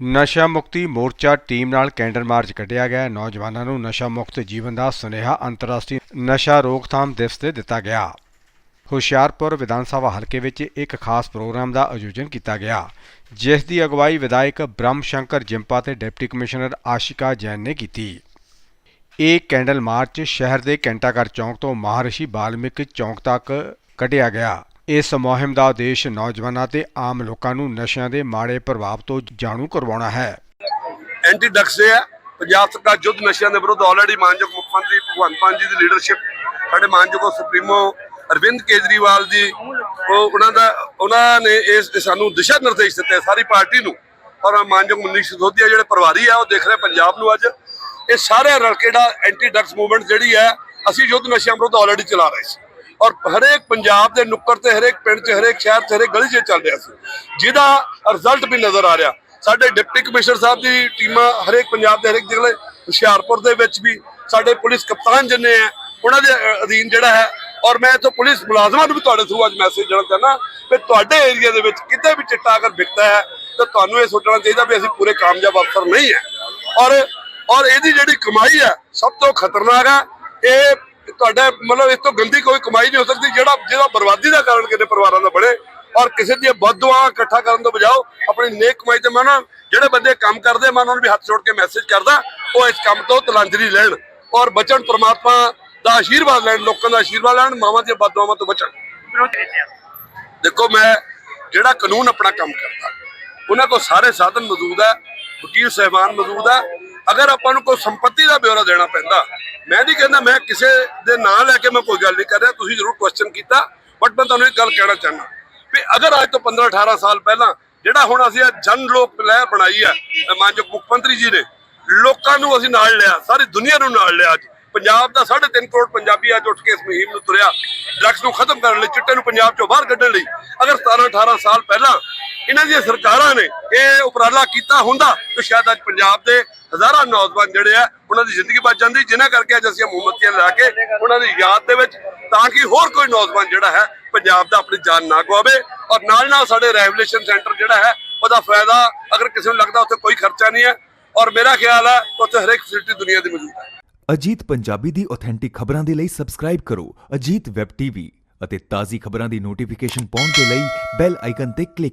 ਨਸ਼ਾ ਮੁਕਤੀ ਮੋਰਚਾ ਟੀਮ ਨਾਲ ਕੈਂਡਲ ਮਾਰਚ ਕੱਢਿਆ ਗਿਆ। ਨੌਜਵਾਨਾਂ ਨੂੰ ਨਸ਼ਾ ਮੁਕਤ ਜੀਵਨ ਦਾ ਸੁਨੇਹਾ ਅੰਤਰਰਾਸ਼ਟਰੀ ਨਸ਼ਾ ਰੋਕਥਾਮ ਦਿਵਸ ਤੇ ਦਿੱਤਾ ਗਿਆ। ਹੁਸ਼ਿਆਰਪੁਰ ਵਿਧਾਨ ਸਭਾ ਹਲਕੇ ਵਿੱਚ ਇੱਕ ਖਾਸ ਪ੍ਰੋਗਰਾਮ ਦਾ ਆਯੋਜਨ ਕੀਤਾ ਗਿਆ, ਜਿਸ ਦੀ ਅਗਵਾਈ ਵਿਧਾਇਕ ਬ੍ਰਹਮ ਸ਼ੰਕਰ ਜਿੰਪਾ ਤੇ ਡਿਪਟੀ ਕਮਿਸ਼ਨਰ ਆਸ਼ਿਕਾ ਜੈਨ ਨੇ ਕੀਤੀ। ਇਹ ਕੈਂਡਲ ਮਾਰਚ ਸ਼ਹਿਰ ਦੇ ਘੰਟਾਘਰ ਚੌਂਕ ਤੋਂ ਮਹਾਰਿਸ਼ੀ ਬਾਲਮਿਕ ਚੌਂਕ ਤੱਕ ਕੱਢਿਆ ਗਿਆ। ਇਸ ਮੁਹਿੰਮ ਦਾ ਉਦੇਸ਼ ਨੌਜਵਾਨਾਂ ਤੇ ਆਮ ਲੋਕਾਂ ਨੂੰ ਨਸ਼ਿਆਂ ਦੇ ਮਾੜੇ ਪ੍ਰਭਾਵ ਤੋਂ ਜਾਣੂ ਕਰਵਾਉਣਾ ਹੈ। ਐਂਟੀ ਡਰੱਗਸ ਹੈ। ਪੰਜਾਬ ਸਰਕਾਰ ਯੁੱਧ ਨਸ਼ਿਆਂ ਦੇ ਵਿਰੁੱਧ ਆਲਰੇਡੀ ਮਾਨਯੋਗ ਮੁੱਖ ਮੰਤਰੀ ਭਗਵੰਤ ਮਾਨ ਜੀ ਦੀ ਲੀਡਰਸ਼ਿਪ ਸਾਡੇ ਮਾਨਯੋਗ ਸੁਪਰੀਮੋ ਅਰਵਿੰਦ ਕੇਜਰੀਵਾਲ ਜੀ, ਉਹ ਉਹਨਾਂ ਦਾ, ਉਹਨਾਂ ਨੇ ਇਸ ਸਾਨੂੰ ਦਿਸ਼ਾ ਨਿਰਦੇਸ਼ ਦਿੱਤੇ ਸਾਰੀ ਪਾਰਟੀ ਨੂੰ। ਔਰ ਮਾਨਯੋਗ ਮਨੀਸ਼ ਸਿਸੋਦੀਆ ਜਿਹੜੇ ਪਰਿਵਾਰੀ ਆ, ਉਹ ਦੇਖ ਰਹੇ ਪੰਜਾਬ ਨੂੰ ਅੱਜ। ਇਹ ਸਾਰੇ ਰਲ ਕੇ ਜਿਹੜਾ ਐਂਟੀ ਡਰੱਗਸ ਮੂਵਮੈਂਟ ਜਿਹੜੀ ਹੈ, ਅਸੀਂ ਯੁੱਧ ਨਸ਼ਿਆਂ ਵਿਰੁੱਧ ਆਲਰੇਡੀ ਚਲਾ ਰਹੇ ਸੀ। ਔਰ ਹਰੇਕ ਪੰਜਾਬ ਦੇ ਨੁੱਕਰ ਤੇ, ਹਰੇਕ ਪਿੰਡ 'ਚ, ਹਰੇਕ ਸ਼ਹਿਰ 'ਚ, ਹਰੇਕ ਗਲੀ 'ਚ ਚੱਲ ਰਿਹਾ ਸੀ। ਜਿਹਦਾ ਰਿਜ਼ਲਟ ਵੀ ਨਜ਼ਰ ਆ ਰਿਹਾ। ਸਾਡੇ ਡਿਪਟੀ ਕਮਿਸ਼ਨਰ ਸਾਹਿਬ ਦੀ ਟੀਮਾਂ ਹਰੇਕ ਪੰਜਾਬ ਦੇ, ਹਰੇਕ ਜ਼ਿਲ੍ਹੇ, ਹੁਸ਼ਿਆਰਪੁਰ ਦੇ ਵਿੱਚ ਵੀ ਸਾਡੇ ਪੁਲਿਸ ਕਪਤਾਨ ਜਿੰਨੇ ਆ, ਉਹਨਾਂ ਦੇ ਅਧੀਨ ਜਿਹੜਾ ਹੈ, ਔਰ ਮੈਂ ਇੱਥੋਂ ਪੁਲਿਸ ਮੁਲਾਜ਼ਮਾਂ ਨੂੰ ਵੀ ਤੁਹਾਡੇ ਥਰੂ ਅੱਜ ਮੈਸੇਜ ਦੇਣਾ ਚਾਹੁੰਦਾ ਕਿ ਤੁਹਾਡੇ ਏਰੀਆ ਦੇ ਵਿੱਚ ਕਿਤੇ ਵੀ ਚਿੱਟਾ ਅਗਰ ਵਿਕਦਾ ਹੈ, ਤਾਂ ਤੁਹਾਨੂੰ ਇਹ ਸੋਚਣਾ ਚਾਹੀਦਾ ਵੀ ਅਸੀਂ ਪੂਰੇ ਕਾਮਯਾਬ ਅਫਸਰ ਨਹੀਂ ਹੈ। ਔਰ ਔਰ ਇਹਦੀ ਜਿਹੜੀ ਕਮਾਈ ਹੈ, ਸਭ ਤੋਂ ਖਤਰਨਾਕ ਹੈ, ਇਹ ਤੁਹਾਡਾ ਮਤਲਬ ਇਸ ਤੋਂ ਗੰਦੀ ਕੋਈ ਕਮਾਈ ਨਹੀਂ ਹੋ ਸਕਦੀ, ਜਿਹੜਾ ਜਿਹੜਾ ਬਰਬਾਦੀ ਦਾ ਕਾਰਨ ਕਿਤੇ ਪਰਿਵਾਰਾਂ ਦਾ ਬਣੇ। ਔਰ ਕਿਸੇ ਦੀਆਂ ਬਦਦੁਆਵਾਂ ਇਕੱਠਾ ਕਰਨ ਤੋਂ ਬਜਾਓ ਆਪਣੀ ਨੇਕ ਕਮਾਈ ਤੇ ਮੈਂ ਨਾ ਜਿਹੜੇ ਬੰਦੇ ਕੰਮ ਕਰਦੇ, ਮੈਂ ਉਹਨਾਂ ਨੂੰ ਵੀ ਹੱਥ ਜੋੜ ਕੇ ਮੈਸੇਜ ਕਰਦਾ, ਉਹ ਇਸ ਕੰਮ ਤੋਂ ਤਲਾਂਜਰੀ ਲੈਣ। ਔਰ ਬਚਣ ਪ੍ਰਮਾਤਮਾ ਦਾ ਆਸ਼ੀਰਵਾਦ ਲੈਣ, ਲੋਕਾਂ ਦਾ ਆਸ਼ੀਰਵਾਦ ਲੈਣ, ਮਾਵਾਂ ਦੀਆਂ ਬਦਦੁਆਵਾਂ ਤੋਂ ਬਚਣ। ਦੇਖੋ, ਮੈਂ ਜਿਹੜਾ ਕਾਨੂੰਨ ਆਪਣਾ ਕੰਮ ਕਰਦਾ, ਉਹਨਾਂ ਕੋਲ ਸਾਰੇ ਸਾਧਨ ਮੌਜੂਦ ਹੈ, ਵਕੀਲ ਸਹਿਬਾਨ ਮੌਜੂਦ ਹੈ ਅਗਰ ਆਪਾਂ ਨੂੰ ਕੋਈ ਸੰਪਤੀ ਦਾ ਬਿਊਰਾ ਦੇਣਾ ਪੈਂਦਾ, ਮੈਂ ਨਹੀਂ ਕਹਿੰਦਾ ਮੈਂ ਕਿਸੇ ਦੇ ਨਾਂ ਲੈ ਕੇ ਮੈਂ ਕੋਈ ਗੱਲ ਨਹੀਂ ਕਰ ਰਿਹਾ, ਤੁਸੀਂ ਜ਼ਰੂਰ ਕੁਐਸਚਨ ਕੀਤਾ ਬਟ ਮੈਂ ਤੁਹਾਨੂੰ ਇੱਕ ਗੱਲ ਕਹਿਣਾ ਚਾਹੁੰਦਾ ਵੀ ਅਗਰ ਅੱਜ ਤੋਂ 15 18 ਸਾਲ ਪਹਿਲਾਂ ਜਿਹੜਾ ਹੁਣ ਅਸੀਂ ਇਹ ਜਨ ਲੋਕ ਲਹਿਰ ਬਣਾਈ ਹੈ ਮਾਨਯੋਗ ਮੁੱਖ ਮੰਤਰੀ ਜੀ ਨੇ, ਲੋਕਾਂ ਨੂੰ ਅਸੀਂ ਨਾਲ ਲਿਆ, ਸਾਰੀ ਦੁਨੀਆ ਨੂੰ ਨਾਲ ਲਿਆ ਅੱਜ। ਪੰਜਾਬ ਦਾ 3.5 ਕਰੋੜ ਪੰਜਾਬੀ ਅੱਜ ਉੱਠ ਕੇ ਇਸ ਮੁਹਿੰਮ ਨੂੰ ਤੁਰਿਆ ਡਰੱਗਸ ਨੂੰ ਖਤਮ ਕਰਨ ਲਈ, ਚਿੱਟੇ ਨੂੰ ਪੰਜਾਬ ਚੋਂ ਬਾਹਰ ਕੱਢਣ ਲਈ। ਅਗਰ 17 18 ਸਾਲ ਪਹਿਲਾਂ ਇਹਨਾਂ ਦੀਆਂ ਸਰਕਾਰਾਂ ਨੇ ਇਹ ਉਪਰਾਲਾ ਕੀਤਾ ਹੁੰਦਾ ਤਾਂ ਸ਼ਾਇਦ ਅੱਜ ਪੰਜਾਬ ਦੇ ਹਜ਼ਾਰਾਂ ਨੌਜਵਾਨ ਜਿਹੜੇ ਆ, ਉਹਨਾਂ ਦੀ ਜ਼ਿੰਦਗੀ ਬਚ ਜਾਂਦੀ, ਜਿਨ੍ਹਾਂ ਕਰਕੇ ਅੱਜ ਅਸੀਂ ਇਹ ਲਾ ਕੇ ਉਹਨਾਂ ਦੀ ਯਾਦ ਦੇ ਵਿੱਚ ਤਾਂ ਕਿ ਹੋਰ ਕੋਈ ਨੌਜਵਾਨ ਜਿਹੜਾ ਹੈ, ਪੰਜਾਬ ਦਾ ਆਪਣੀ ਜਾਨ ਨਾ ਗਵਾਵੇ ਔਰ ਨਾਲ ਨਾਲ ਸਾਡੇ ਰੈਵੋਲੂਸ਼ਨ ਸੈਂਟਰ ਜਿਹੜਾ ਹੈ, ਉਹਦਾ ਫਾਇਦਾ ਅਗਰ ਕਿਸੇ ਨੂੰ ਲੱਗਦਾ ਉੱਥੇ ਕੋਈ ਖਰਚਾ ਨਹੀਂ ਹੈ ਔਰ ਮੇਰਾ ਖਿਆਲ ਹੈ ਉੱਥੇ ਹਰੇਕ ਫੈਸਿਲਿਟੀ ਦੁਨੀਆ ਦੀ ਮੌਜੂਦ ਹੈ। ਅਜੀਤ ਪੰਜਾਬੀ ਦੀ ਆਥੈਂਟਿਕ ਖਬਰਾਂ ਦੇ ਲਈ ਸਬਸਕ੍ਰਾਈਬ ਕਰੋ ਅਜੀਤ ਵੈਬ ਟੀਵੀ ਅਤੇ ਤਾਜ਼ੀ ਖਬਰਾਂ ਦੀ ਨੋਟੀਫਿਕੇਸ਼ਨ ਪਾਉਣ ਦੇ ਲਈ ਬੈਲ ਆਈਕਨ ਤੇ ਕਲਿੱਕ